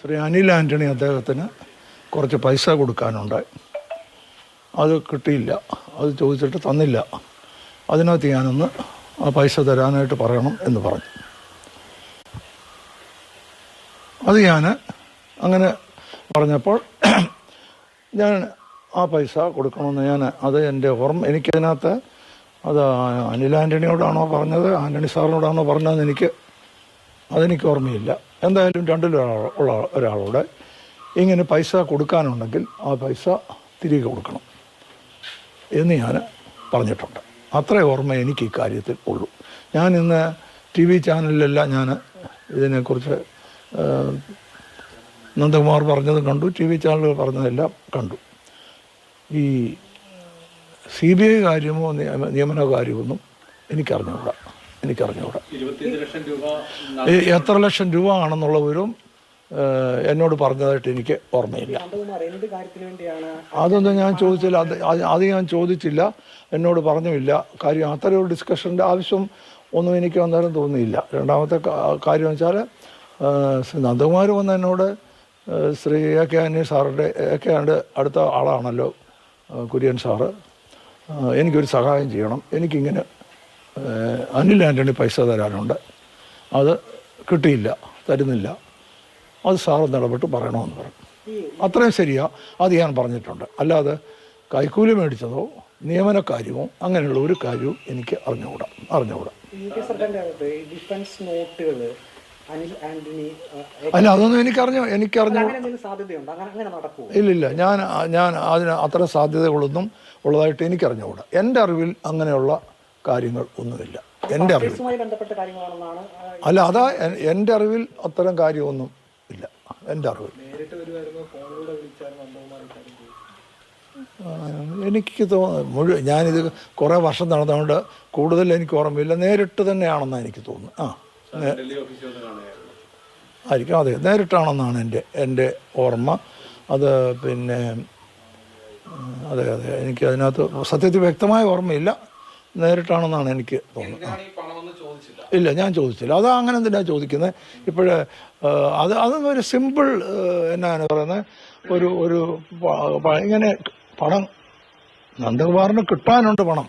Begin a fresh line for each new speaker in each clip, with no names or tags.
ശ്രീ അനിൽ ആന്റണി അദ്ദേഹത്തിന് കുറച്ച് പൈസ കൊടുക്കാനുണ്ടായി. അത് കിട്ടിയില്ല. അത് ചോദിച്ചിട്ട് തന്നില്ല. അതിനകത്ത് ഞാനൊന്ന് ആ പൈസ തരാനായിട്ട് പറയണം എന്ന് പറഞ്ഞു. അത് ഞാൻ അങ്ങനെ പറഞ്ഞപ്പോൾ ഞാൻ ആ പൈസ കൊടുക്കണമെന്ന് ഞാൻ അത് എന്റെ ഓർമ്മ എനിക്കതിനകത്ത് അത് അനിൽ ആന്റണിയോടാണോ പറഞ്ഞത്? ആന്റണി സാറിനോടാണോ പറഞ്ഞതെന്ന് എനിക്ക് അതെനിക്ക് ഓർമ്മയില്ല. എന്തായാലും രണ്ടിൽ ഉള്ള ഒരാളോട് ഇങ്ങനെ പൈസ കൊടുക്കാനുണ്ടെങ്കിൽ ആ പൈസ തിരികെ കൊടുക്കണം എന്ന് ഞാൻ പറഞ്ഞിട്ടുണ്ട്. അത്ര ഓർമ്മ എനിക്ക് ഈ കാര്യത്തിൽ ഉള്ളൂ. ഞാൻ ഇന്ന് ടി വി ചാനലിലെല്ലാം ഞാൻ ഇതിനെക്കുറിച്ച് നന്ദകുമാർ പറഞ്ഞതും കണ്ടു ടി വി ചാനലുകൾ പറഞ്ഞതെല്ലാം കണ്ടു. ഈ സി ബി ഐ കാര്യമോ നിയമ നിയമന കാര്യമൊന്നും എനിക്കറിഞ്ഞുകൂടാ. ഈ എത്ര ലക്ഷം രൂപ ആണെന്നുള്ള വിവരവും എന്നോട് പറഞ്ഞതായിട്ട് എനിക്ക് ഓർമ്മയില്ല. അതൊന്നും ഞാൻ ചോദിച്ചില്ല. അത് അത് ഞാൻ ചോദിച്ചില്ല. എന്നോട് പറഞ്ഞുമില്ല. കാര്യം അത്തരം ഒരു ഡിസ്കഷന്റെ ആവശ്യം ഒന്നും എനിക്ക് അന്നേരം തോന്നിയില്ല. രണ്ടാമത്തെ കാര്യം വെച്ചാൽ ശ്രീ നന്ദകുമാർ വന്ന് എന്നോട് ശ്രീ എ കെ അന്യ സാറിന്റെ എ കെ ആണ്ട് അടുത്ത ആളാണല്ലോ കുര്യൻ സാറ്. എനിക്കൊരു സഹായം ചെയ്യണം. എനിക്കിങ്ങനെ അനിൽ ആന്റണി പൈസ തരാനുണ്ട്. അത് കിട്ടിയില്ല തരുന്നില്ല. അത് സാറ് ഇടപെട്ട് പറയണമെന്ന് പറഞ്ഞു. അത്രയും ശരിയാ അത് ഞാൻ പറഞ്ഞിട്ടുണ്ട്. അല്ലാതെ കൈക്കൂലി മേടിച്ചതോ നിയമന നിയമനക്കാര്യമോ അങ്ങനെയുള്ള ഒരു കാര്യവും എനിക്ക് അറിഞ്ഞുകൂടാ അറിഞ്ഞുകൂടാ. അല്ല അതൊന്നും എനിക്കറിഞ്ഞു എനിക്കറിഞ്ഞു. ഇല്ലില്ല ഞാൻ ഞാൻ അതിന് അത്ര സാധ്യതകളൊന്നും ഉള്ളതായിട്ട് എനിക്കറിഞ്ഞുകൂടാ. എന്റെ അറിവിൽ അങ്ങനെയുള്ള കാര്യങ്ങൾ ഒന്നുമില്ല. എന്റെ അറിവിൽ. അല്ല അതാ എന്റെ അറിവിൽ അത്തരം കാര്യമൊന്നും ഇല്ല. എന്റെ അറിവിൽ. എനിക്ക് തോന്നുന്നു മുഴുവൻ ഞാനിത് കുറേ വർഷം നടന്നതുകൊണ്ട് കൂടുതൽ എനിക്ക് ഓർമ്മയില്ല. നേരിട്ട് തന്നെയാണെന്നാണ് എനിക്ക് തോന്നുന്നത്. ആ ആയിരിക്കും. അതെ നേരിട്ടാണെന്നാണ് എന്റെ എന്റെ ഓർമ്മ. അത് പിന്നെ അതെ അതെ. എനിക്ക് അതിനകത്ത് സത്യത്തിൽ വ്യക്തമായ ഓർമ്മയില്ല. നേരിട്ടാണെന്നാണ് എനിക്ക് തോന്നുന്നത്. ഇല്ല ഞാൻ ചോദിച്ചില്ല. അത് അങ്ങനെ എന്തിനാണ് ചോദിക്കുന്നത്? ഇപ്പോഴ് അത് അതൊന്നും ഒരു സിമ്പിൾ എന്നാണ് പറയുന്നത്? ഒരു ഒരു ഇങ്ങനെ പണം നന്ദകുമാറിന് കിട്ടാനുണ്ട് പണം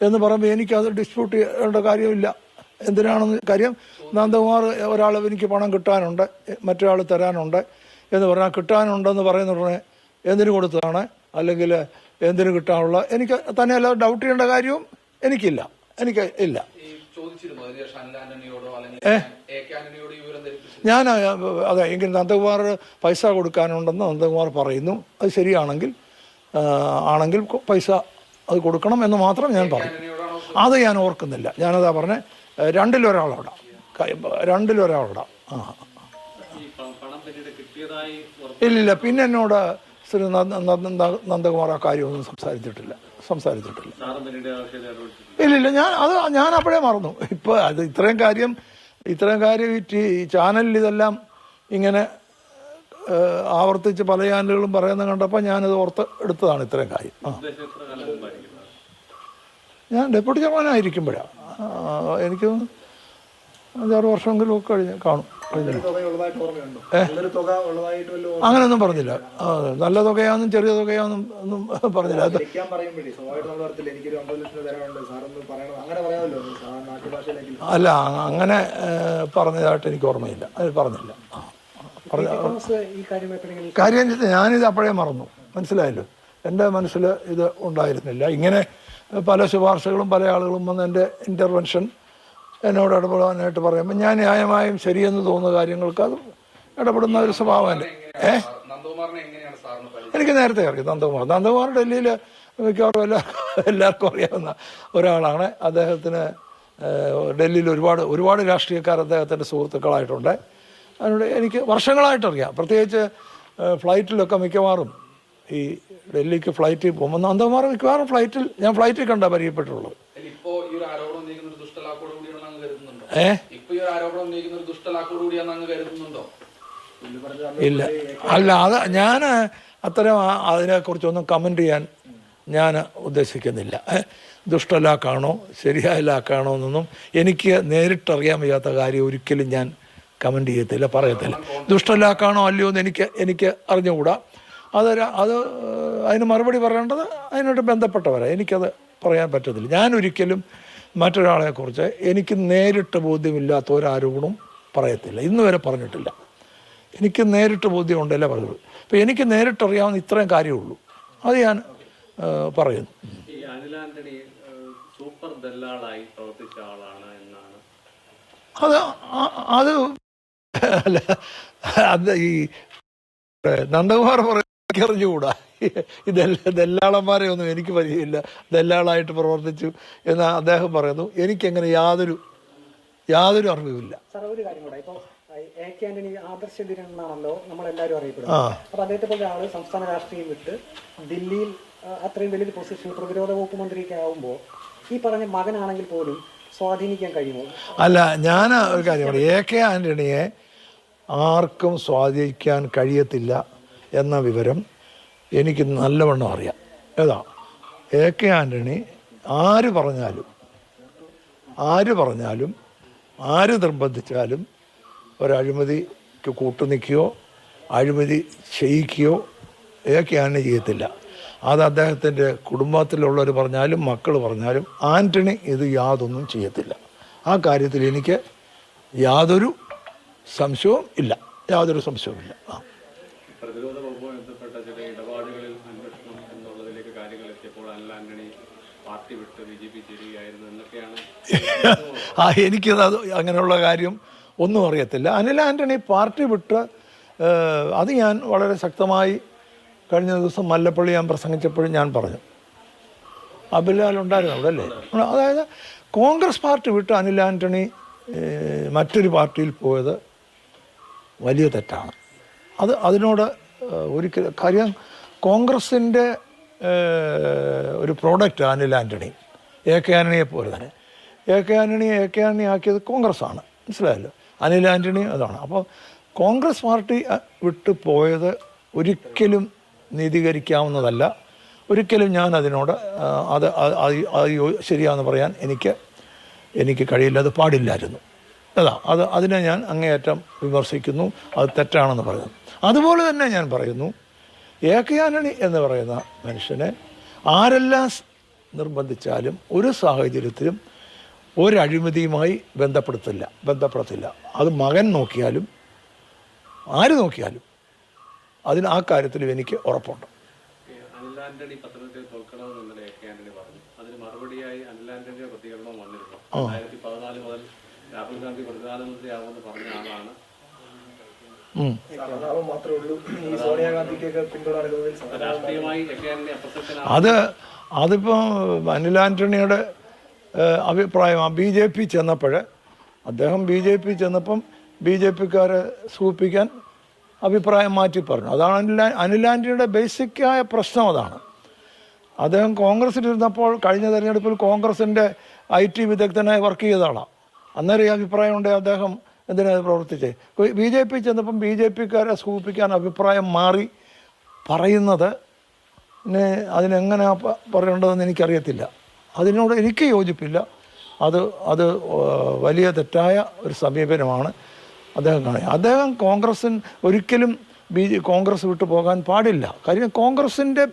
എന്ന് പറയുമ്പോൾ എനിക്കത് ഡിസ്പ്യൂട്ട് ചെയ്യേണ്ട കാര്യമില്ല. എന്തിനാണെന്ന് കാര്യം? നന്ദകുമാർ ഒരാൾ എനിക്ക് പണം കിട്ടാനുണ്ട് മറ്റൊരാൾ തരാനുണ്ട് എന്ന് പറഞ്ഞാൽ കിട്ടാനുണ്ടെന്ന് പറയുന്ന ഉടനെ എന്തിനു കൊടുത്തതാണ്? അല്ലെങ്കിൽ എന്തിനു കിട്ടാനുള്ള എനിക്ക് തന്നെയല്ല ഡൗട്ട് ചെയ്യേണ്ട കാര്യവും എനിക്കില്ല. എനിക്ക് ഇല്ല. ഞാൻ അതെ എങ്കിൽ നന്ദകുമാർ പൈസ കൊടുക്കാനുണ്ടെന്ന് നന്ദകുമാർ പറയുന്നു. അത് ശരിയാണെങ്കിൽ ആണെങ്കിൽ പൈസ അത് കൊടുക്കണം എന്ന് മാത്രം ഞാൻ
പറഞ്ഞു
അത് ഞാൻ ഓർക്കുന്നില്ല. ഞാനതാ പറഞ്ഞ രണ്ടിലൊരാളോടാ. രണ്ടിലൊരാളോടാ. ആ.
ഈ പണം പിന്നീട് കിട്ടിയതായി
ഇല്ലില്ല പിന്നെ എന്നോട് ശ്രീ നന്ദ- നന്ദ- നന്ദകുമാർ ആ കാര്യമൊന്നും സംസാരിച്ചിട്ടില്ല. സംസാരിച്ചിട്ടില്ല.
ഇല്ല ഇല്ല
ഇല്ലില്ല ഞാൻ അത് ഞാൻ അപ്പോഴേ മറന്നു. ഇപ്പൊ അത് ഇത്രയും കാര്യം ഇത്രയും കാര്യം ഈ ടി- ചാനലിൽ ഇതെല്ലാം ഇങ്ങനെ ആവർത്തിച്ച് പല ചാനലുകളും പറയുന്നത് കണ്ടപ്പോൾ ഞാനത് ഓർത്ത് എടുത്തതാണ് ഇത്രയും കാര്യം. ആ. ഞാൻ ഡെപ്യൂട്ടി ചെയർമാനായിരിക്കുമ്പോഴാണ് എനിക്ക് അഞ്ചാറ് വർഷമെങ്കിലും ഒക്കെ കഴിഞ്ഞ് കാണും. അങ്ങനെയൊന്നും പറഞ്ഞില്ല. നല്ല തുകയാന്നും ചെറിയ തുകയാന്നും ഒന്നും പറഞ്ഞില്ല. അല്ല അങ്ങനെ പറഞ്ഞതായിട്ട് എനിക്ക് ഓർമ്മയില്ല. അത് പറഞ്ഞില്ല.
കാര്യം
ഞാനിത് അപ്പോഴേ മറന്നു. മനസ്സിലായല്ലോ? എന്റെ മനസ്സിൽ ഇത് ഉണ്ടായിരുന്നില്ല. ഇങ്ങനെ പല ശുപാർശകളും പല ആളുകളും വന്ന് എന്റെ ഇന്റർവെൻഷൻ എന്നോട് ഇടപെടാനായിട്ട് പറയുമ്പോൾ ഞാൻ ന്യായമായും ശരിയെന്ന് തോന്നുന്ന കാര്യങ്ങൾക്ക് അത് ഇടപെടുന്ന ഒരു സ്വഭാവം എന്റെ. ഏ? എനിക്ക് നേരത്തെ അറിയാം നന്ദകുമാർ. നന്ദകുമാർ ഡൽഹിയിൽ മിക്കവാറും എല്ലാ എല്ലാവർക്കും അറിയാവുന്ന ഒരാളാണ്. അദ്ദേഹത്തിന് ഡൽഹിയിൽ ഒരുപാട് ഒരുപാട് രാഷ്ട്രീയക്കാർ അദ്ദേഹത്തിന്റെ സുഹൃത്തുക്കളായിട്ടുണ്ട്. അതിനോട് എനിക്ക് വർഷങ്ങളായിട്ടറിയാം. പ്രത്യേകിച്ച് ഫ്ലൈറ്റിലൊക്കെ മിക്കവാറും ഈ ഡൽഹിക്ക് ഫ്ലൈറ്റിൽ പോകുമ്പോൾ നന്ദകുമാർ മിക്കവാറും ഫ്ലൈറ്റിൽ ഞാൻ ഫ്ലൈറ്റിൽ കണ്ടാണ് പരിചയപ്പെട്ടുള്ളത്
ഇപ്പോ ഈ ഒരു ആരോപണം ഉന്നയിക്കുന്ന ഒരു ദുഷ്ടലാക്കോട് കൂടിയാണെന്ന് അങ്ങ് കരുതുന്നുണ്ടോ? ഈ ഒരു ആരോപണം ഉന്നയിക്കുന്ന ഒരു ദുഷ്ടലാക്കോട് കൂടിയാണെന്ന് അങ്ങ് കരുതുന്നുണ്ടോ?
ഇല്ല. അല്ല അത് ഞാൻ അത്തരം അതിനെ അതിനെക്കുറിച്ചൊന്നും കമന്റ് ചെയ്യാൻ ഞാൻ ഉദ്ദേശിക്കുന്നില്ല. ഏ, ദുഷ്ടലാക്കാണോ ശരിയായ ലാക്കാണോ എന്നൊന്നും എനിക്ക് നേരിട്ടറിയാൻ വയ്യാത്ത കാര്യം ഒരിക്കലും ഞാൻ കമന്റ് ചെയ്യത്തില്ല പറയത്തില്ല. ദുഷ്ടലാക്കാണോ അല്ലയോ എന്ന് എനിക്ക് എനിക്ക് അറിഞ്ഞുകൂടാ. അത് ര- അത് അതിന് മറുപടി പറയേണ്ടത് അതിനോട് ബന്ധപ്പെട്ടവരാണ് എനിക്കത് പറയാൻ പറ്റത്തില്ല. ഞാൻ ഒരിക്കലും മറ്റൊരാളെക്കുറിച്ച് എനിക്ക് നേരിട്ട് ബോധ്യമില്ലാത്ത ഒരാരോപണവും പറയത്തില്ല. ഇന്ന് വരെ പറഞ്ഞിട്ടില്ല. എനിക്ക് നേരിട്ട് ബോധ്യം ബോധ്യമുണ്ടല്ലേ പറഞ്ഞുള്ളൂ അപ്പോൾ എനിക്ക് നേരിട്ടറിയാവുന്ന ഇത്രയും കാര്യമുള്ളൂ. അത് ഞാൻ പറയുന്നു.
സൂപ്പർ ദല്ലാളായി പ്രവർത്തിച്ച ആളാണ് എന്നാണ്.
അത് അത് അല്ല അത് ഈ നന്ദകുമാർ പറയുന്നത് അറിഞ്ഞുകൂടാ ദല്ലാളന്മാരെ ഒന്നും എനിക്ക് പരിചയമില്ല. ദല്ലാളായിട്ട് പ്രവർത്തിച്ചു എന്ന് അദ്ദേഹം പറയുന്നു. എനിക്കങ്ങനെ യാതൊരു യാതൊരു അറിവുമില്ല.
എ കെ ആന്റണി ആദർശ എന്നാണല്ലോ നമ്മളെല്ലാവരും. അറിയപ്പെടുന്നത്. അപ്പൊ അദ്ദേഹത്തെ പോലെ ആൾ സംസ്ഥാന രാഷ്ട്രീയം വിട്ട് ദില്ലിയിൽ അത്രയും വലിയൊരു പൊസിഷൻ പ്രതിരോധ വകുപ്പ് മന്ത്രിയൊക്കെ ആവുമ്പോൾ ഈ പറഞ്ഞ മകനാണെങ്കിൽ പോലും സ്വാധീനിക്കാൻ കഴിയുമോ?
അല്ല ഞാൻ ഒരു കാര്യം പറയാം. എ കെ ആന്റണിയെ ആർക്കും സ്വാധീനിക്കാൻ കഴിയത്തില്ല എന്ന വിവരം എനിക്ക് നല്ലവണ്ണം അറിയാം. ഏതാ? എ കെ ആന്റണി ആര് പറഞ്ഞാലും ആര് പറഞ്ഞാലും ആര് നിർബന്ധിച്ചാലും ഒരഴിമതിക്ക് കൂട്ടുനിൽക്കുകയോ അഴിമതി ചെയ്യിക്കുകയോ എ കെ ആന്റണി ചെയ്യത്തില്ല. അത് അദ്ദേഹത്തിന്റെ കുടുംബത്തിലുള്ളവർ പറഞ്ഞാലും മക്കൾ പറഞ്ഞാലും ആന്റണി ഇത് യാതൊന്നും ചെയ്യത്തില്ല. ആ കാര്യത്തിൽ എനിക്ക് യാതൊരു സംശയവും ഇല്ല. യാതൊരു സംശയവും ഇല്ല ആ.
എത്തിയപ്പോൾ ആന്റണി പാർട്ടി വിട്ട് ബി ജെ പി ചേരുകയായിരുന്നു എന്നൊക്കെയാണ്.
ആ എനിക്കത് അത് അങ്ങനെയുള്ള കാര്യം ഒന്നും അറിയത്തില്ല. അനിൽ ആന്റണി പാർട്ടി വിട്ട് അത് ഞാൻ വളരെ ശക്തമായി കഴിഞ്ഞ ദിവസം മല്ലപ്പള്ളി ഞാൻ പ്രസംഗിച്ചപ്പോഴും ഞാൻ പറഞ്ഞു. അബിലാൽ ഉണ്ടായിരുന്നു അവിടെ അല്ലേ? അതായത് കോൺഗ്രസ് പാർട്ടി വിട്ട് അനിൽ ആന്റണി മറ്റൊരു പാർട്ടിയിൽ പോയത് വലിയ തെറ്റാണ്. അത് അതിനോട് ഒരിക്കലും കാര്യം കോൺഗ്രസിന്റെ ഒരു product Anil Antony A K ആന്റണിയെ പോലെ തന്നെ. A K Antony A K Antony ആക്കിയത് കോൺഗ്രസ്സാണ്. മനസ്സിലായല്ലോ? അനിൽ ആന്റണി അതാണ്. അപ്പോൾ കോൺഗ്രസ് പാർട്ടി വിട്ടു പോയത് ഒരിക്കലും നീതീകരിക്കാവുന്നതല്ല. ഒരിക്കലും ഞാൻ അതിനോട് അത് അത് ശരിയാണെന്ന് പറയാൻ എനിക്ക് എനിക്ക് കഴിയില്ല. അത് പാടില്ലായിരുന്നു. അതാ അത് അതിനെ ഞാൻ അങ്ങേയറ്റം വിമർശിക്കുന്നു. അത് തെറ്റാണെന്ന് പറയുന്നു. അതുപോലെ തന്നെ ഞാൻ പറയുന്നു ആന്റണി എന്ന് പറയുന്ന മനുഷ്യനെ ആരെല്ലാം നിർബന്ധിച്ചാലും ഒരു സാഹചര്യത്തിലും ഒരഴിമതിയുമായി ബന്ധപ്പെടുത്തില്ല ബന്ധപ്പെടത്തില്ല. അത് മകൻ നോക്കിയാലും ആര് നോക്കിയാലും അതിന് ആ കാര്യത്തിൽ എനിക്ക് ഉറപ്പുണ്ട്.
ആന്റണി പത്തനംതിട്ടയിൽ തോൽക്കണമെന്ന് ഇന്നലെ എ കെ ആന്റണി പറഞ്ഞു. അതിന് മറുപടിയായി അനിൽ ആന്റണിയുടെ പ്രതികരണം വന്നിരുന്നു. രണ്ടായിരത്തി പതിനാല് മുതൽ രാഹുൽ ഗാന്ധി പ്രധാനമന്ത്രിയാവുമെന്ന് പറഞ്ഞ ആളാണ്.
അത് അതിപ്പോൾ അനിൽ ആന്റണിയുടെ ഏഹ്, അഭിപ്രായം ബി ജെ പി ചെന്നപ്പോൾ അദ്ദേഹം ബി ജെ പി ചെന്നപ്പം ബി ജെ പിക്കാരെ സൂപ്പിക്കാൻ അഭിപ്രായം മാറ്റി പറഞ്ഞു. അതാണ് അനിൽ അനിൽ ആന്റണിയുടെ ബേസിക്കായ പ്രശ്നം അതാണ്. അദ്ദേഹം കോൺഗ്രസ്സിലിരുന്നപ്പോൾ കഴിഞ്ഞ തെരഞ്ഞെടുപ്പിൽ കോൺഗ്രസിന്റെ ഐ ടി വിദഗ്ധനായി വർക്ക് ചെയ്ത ആളാണ് അന്നേരം ഈ അഭിപ്രായം ഉണ്ടെങ്കിൽ അദ്ദേഹം. എന്തിനാ പ്രവർത്തിച്ചത് പ്രവർത്തിച്ചേ? ബി ജെ പി ചെന്നപ്പം ബി ജെ പിക്കാരെ സൂചിപ്പിക്കാൻ അഭിപ്രായം മാറി പറയുന്നത് അതിനെങ്ങനെ പറയേണ്ടതെന്ന് എനിക്കറിയത്തില്ല. അതിനോട് എനിക്ക് യോജിപ്പില്ല. അത് അത് വലിയ തെറ്റായ ഒരു സമീപനമാണ് അദ്ദേഹം കാണുക. അദ്ദേഹം കോൺഗ്രസ്സിന് ഒരിക്കലും ബി കോൺഗ്രസ് വിട്ടു പോകാൻ പാടില്ല. കാര്യം കോൺഗ്രസിന്റെ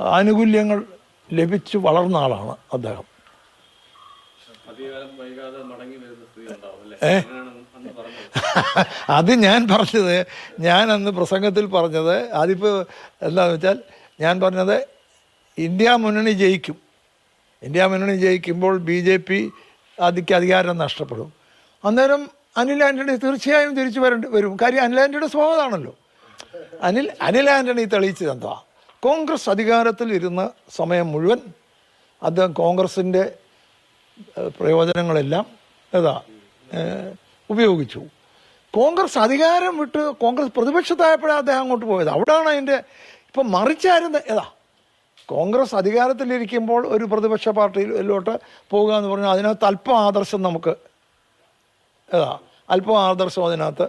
ആനുകൂല്യങ്ങൾ ലഭിച്ചു വളർന്ന ആളാണ് അദ്ദേഹം.
വൈകാതെ മടങ്ങി വരുന്ന പറഞ്ഞത്
അത് ഞാൻ പറഞ്ഞത് ഞാൻ അന്ന് പ്രസംഗത്തിൽ പറഞ്ഞത് അതിപ്പോൾ എന്താണെന്ന് വെച്ചാൽ ഞാൻ പറഞ്ഞത് ഇന്ത്യ മുന്നണി ജയിക്കും. ഇന്ത്യ മുന്നണി ജയിക്കുമ്പോൾ ബി ജെ പി അതിക്ക് അധികാരം നഷ്ടപ്പെടും. അന്നേരം അനിൽ ആന്റണി തീർച്ചയായും തിരിച്ചു വരേണ്ടി വരും. കാര്യം അനിൽ ആന്റണിയുടെ സ്വഭാവമാണല്ലോ. അനിൽ അനിൽ ആന്റണി തെളിയിച്ചത് എന്താ കോൺഗ്രസ് അധികാരത്തിൽ ഇരുന്ന സമയം മുഴുവൻ അദ്ദേഹം കോൺഗ്രസിന്റെ പ്രയോജനങ്ങളെല്ലാം ഏതാ ഉപയോഗിച്ചു. കോൺഗ്രസ് അധികാരം വിട്ട് കോൺഗ്രസ് പ്രതിപക്ഷത്തായപ്പോഴാണ് അദ്ദേഹം അങ്ങോട്ട് പോയത്. അവിടെയാണ് അതിന്റെ ഇപ്പം മറിച്ചായിരുന്നു ഏതാ കോൺഗ്രസ് അധികാരത്തിലിരിക്കുമ്പോൾ ഒരു പ്രതിപക്ഷ പാർട്ടിയിലോട്ട് പോകുക എന്ന് പറഞ്ഞാൽ അതിനകത്ത് അല്പം ആദർശം നമുക്ക് ഏതാ അല്പം ആദർശം അതിനകത്ത്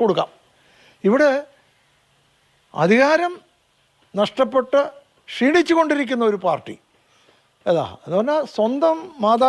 കൊടുക്കാം. ഇവിടെ അധികാരം നഷ്ടപ്പെട്ട് ക്ഷീണിച്ചു കൊണ്ടിരിക്കുന്ന ഒരു പാർട്ടി ഏതാ എന്ന് പറഞ്ഞാൽ സ്വന്തം മാതാ